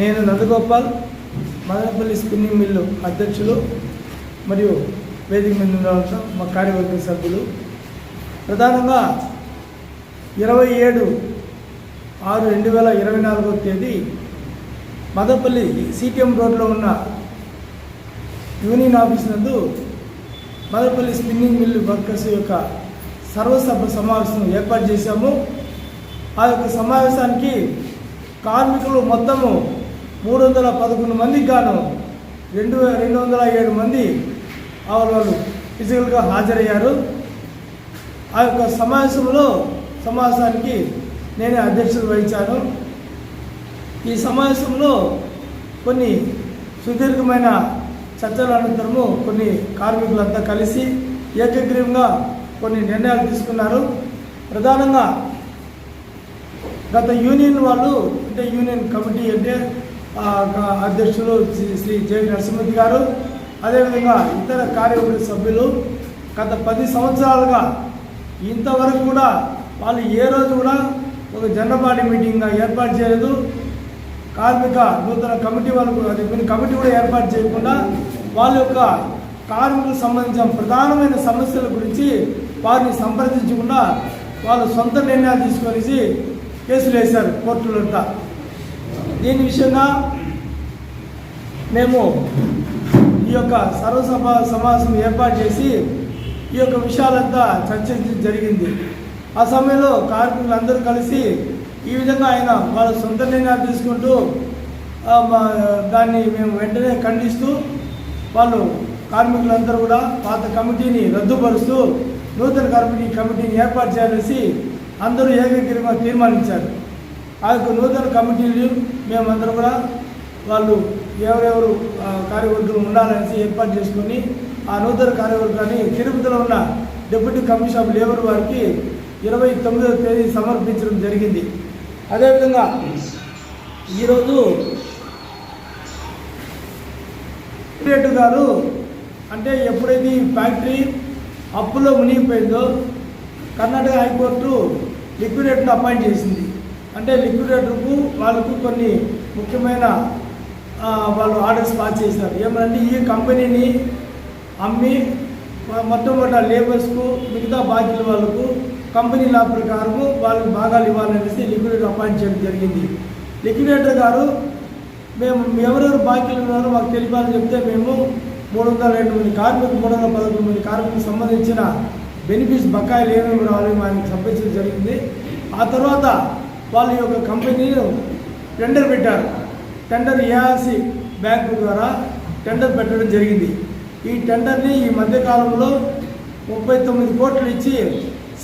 నేను Nandagopal Madanapalle spinning mill అధ్యక్షులు మరియు వేదిక మీద ఉండవలసిన మా కార్యవర్గ సభ్యులు. ప్రధానంగా ఇరవై ఏడు ఆరు రెండు వేల ఇరవై నాలుగవ తేదీ మదనపల్లి సిటిఎం రోడ్లో ఉన్న యూనియన్ ఆఫీస్ నందు మదనపల్లి స్పిన్నింగ్ మిల్లు వర్కర్స్ యొక్క సర్వసభ సమావేశం ఏర్పాటు చేశాము. ఆ యొక్క సమావేశానికి కార్మికులు మొత్తము మూడు వందల పదకొండు మందికి గాను రెండు వే- రెండు వందల ఏడు మంది వాళ్ళు ఫిజికల్గా హాజరయ్యారు. ఆ యొక్క సమావేశంలో సమావేశానికి నేనే అధ్యక్షత వహించాను. ఈ సమావేశంలో కొన్ని సుదీర్ఘమైన చర్చల అనంతరము కొన్ని కార్మికులంతా కలిసి ఏకగ్రీవంగా కొన్ని నిర్ణయాలు తీసుకున్నారు. ప్రధానంగా గత యూనియన్ వాళ్ళు అంటే యూనియన్ కమిటీ అంటే అధ్యక్షులు శ్రీ శ్రీ జె గారు అదేవిధంగా ఇతర కార్యవర్గ సభ్యులు గత పది సంవత్సరాలుగా ఇంతవరకు కూడా వాళ్ళు ఏ రోజు కూడా ఒక జనరల్ బాడీ మీటింగ్ ఏర్పాటు చేయలేదు. కార్మిక నూతన కమిటీ వాళ్ళు కూడా కొన్ని కమిటీ కూడా ఏర్పాటు చేయకుండా వాళ్ళ యొక్క కార్మికులకు సంబంధించిన ప్రధానమైన సమస్యల గురించి వారిని సంప్రదించకుండా వాళ్ళు సొంత నిర్ణయాలు తీసుకొని కేసులు వేశారు కోర్టులంతా. దీని విషయంగా? మేము ఈ యొక్క సర్వసభ సమావేశం ఏర్పాటు చేసి ఈ యొక్క విషయాలంతా చర్చించడం జరిగింది. ఆ సమయంలో కార్మికులందరూ కలిసి ఈ విధంగా ఆయన వాళ్ళ సొంత నిర్ణయాలు తీసుకుంటూ మా- దాన్ని మేము వెంటనే ఖండిస్తూ వాళ్ళు కార్మికులందరూ కూడా పాత కమిటీని రద్దుపరుస్తూ నూతన కమిటీ కమిటీని ఏర్పాటు చేయాలనేసి అందరూ ఏకగ్రీవంగా తీర్మానించారు. ఆ యొక్క నూతన కమిటీలు మేమందరం కూడా వాళ్ళు ఎవరెవరు ఆ, కార్యవర్గం ఉండాలనేసి ఏర్పాటు చేసుకొని ఆ నూతన కార్యవర్గాన్ని తిరుపతిలో ఉన్న డిప్యూటీ కమిషనర్ ఆఫ్ లేబర్ వారికి ఇరవై తొమ్మిదవ తేదీ సమర్పించడం జరిగింది. అదేవిధంగా ఈరోజు సెక్రటరీ గారు అంటే ఎప్పుడైతే ఈ ఫ్యాక్టరీ అప్పులో మునిగిపోయిందో కర్ణాటక హైకోర్టు లిక్విడేటర్ను అపాయింట్ చేసింది. అంటే లిక్విడేటర్కు వాళ్ళకు కొన్ని ముఖ్యమైన వాళ్ళు ఆర్డర్స్ పాస్ చేశారు. ఏమంటే ఈ కంపెనీని అమ్మి మొట్టమొదట లేబర్స్కు మిగతా బాధ్యుల వాళ్ళకు కంపెనీ లా ప్రకారము వాళ్ళకి భాగాలు ఇవ్వాలనేసి లిక్విడేటర్ అపాయింట్ చేయడం జరిగింది. లిక్విడేటర్ గారు మేము ఎవరెవరు బాకీలు ఉన్నారో మాకు తెలిపాలని చెప్తే మేము మూడు వందల రెండు మంది కార్మికులు మూడు వందల పదకొండు మంది కార్మికులకు సంబంధించిన బెనిఫిట్స్ బకాయిలు ఏమేమి రావాలి ఆయనకు సమర్పించడం జరిగింది. ఆ తర్వాత వాళ్ళ యొక్క కంపెనీలు టెండర్ పెట్టారు. టెండర్ ఏఆర్సి బ్యాంకు ద్వారా టెండర్ పెట్టడం జరిగింది. ఈ టెండర్ని ఈ మధ్యకాలంలో ముప్పై తొమ్మిది కోట్లు ఇచ్చి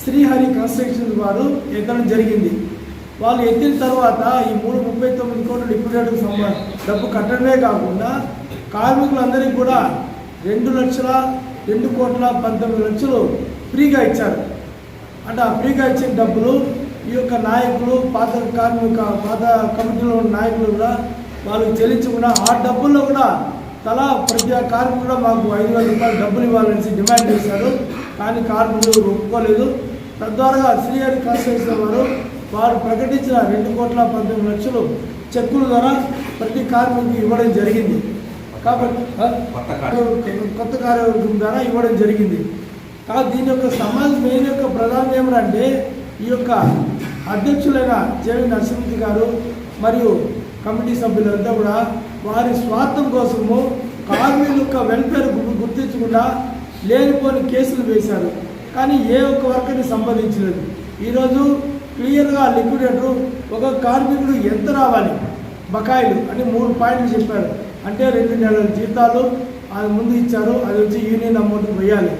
శ్రీహరి కన్స్ట్రక్షన్ వారు ఎత్తడం జరిగింది. వాళ్ళు ఎత్తిన తర్వాత ఈ మూడు ముప్పై తొమ్మిది కోట్లు లిక్విడేటర్ సంబంధ డబ్బు కట్టడమే కాకుండా కార్మికులందరికీ కూడా రెండు లక్షల రెండు కోట్ల పంతొమ్మిది లక్షలు ఫ్రీగా ఇచ్చారు. అంటే ఆ ఫ్రీగా ఇచ్చిన డబ్బులు ఈ యొక్క నాయకులు పాత కార్మిక పాత కమిటీలో ఉన్న నాయకులు కూడా వాళ్ళకి చెల్లించకుండా ఆ డబ్బుల్లో కూడా తలా ప్రతి కార్మికుడు కూడా మాకు ఐదు వేల రూపాయలు డబ్బులు ఇవ్వాలనేసి డిమాండ్ చేశారు. కానీ కార్మికులు ఒప్పుకోలేదు. తద్వారా శ్రీహరి కాన్స్టిట్యూషన్ వారు వారు ప్రకటించిన రెండు కోట్ల పంతొమ్మిది లక్షలు చెక్కుల ద్వారా ప్రతి కార్మికుడికి ఇవ్వడం జరిగింది. కాబట్టి కొత్త కార్యవర్గం ద్వారా ఇవ్వడం జరిగింది. కాబట్టి దీని యొక్క సమాజం మెయిన్ యొక్క ప్రధానం ఏమిటంటే ఈ యొక్క అధ్యక్షులైన జేవి నరసింహతి గారు మరియు కమిటీ సభ్యులంతా కూడా వారి స్వార్థం కోసము కార్మికుల యొక్క వెల్ఫేర్ గుర్తించకుండా లేనిపోని కేసులు వేశారు. కానీ ఏ ఒక్క వర్కర్ని సంబంధించలేదు ఈరోజు క్లియర్గా లిక్విడేటర్ ఒక కార్మికుడు ఎంత రావాలి? బకాయిలు అని మూడు పాయింట్లు చెప్పారు. అంటే రెండు నెలల జీతాలు అది ముందు ఇచ్చారు అది వచ్చి యూనియన్ అమౌంట్ వేయాలి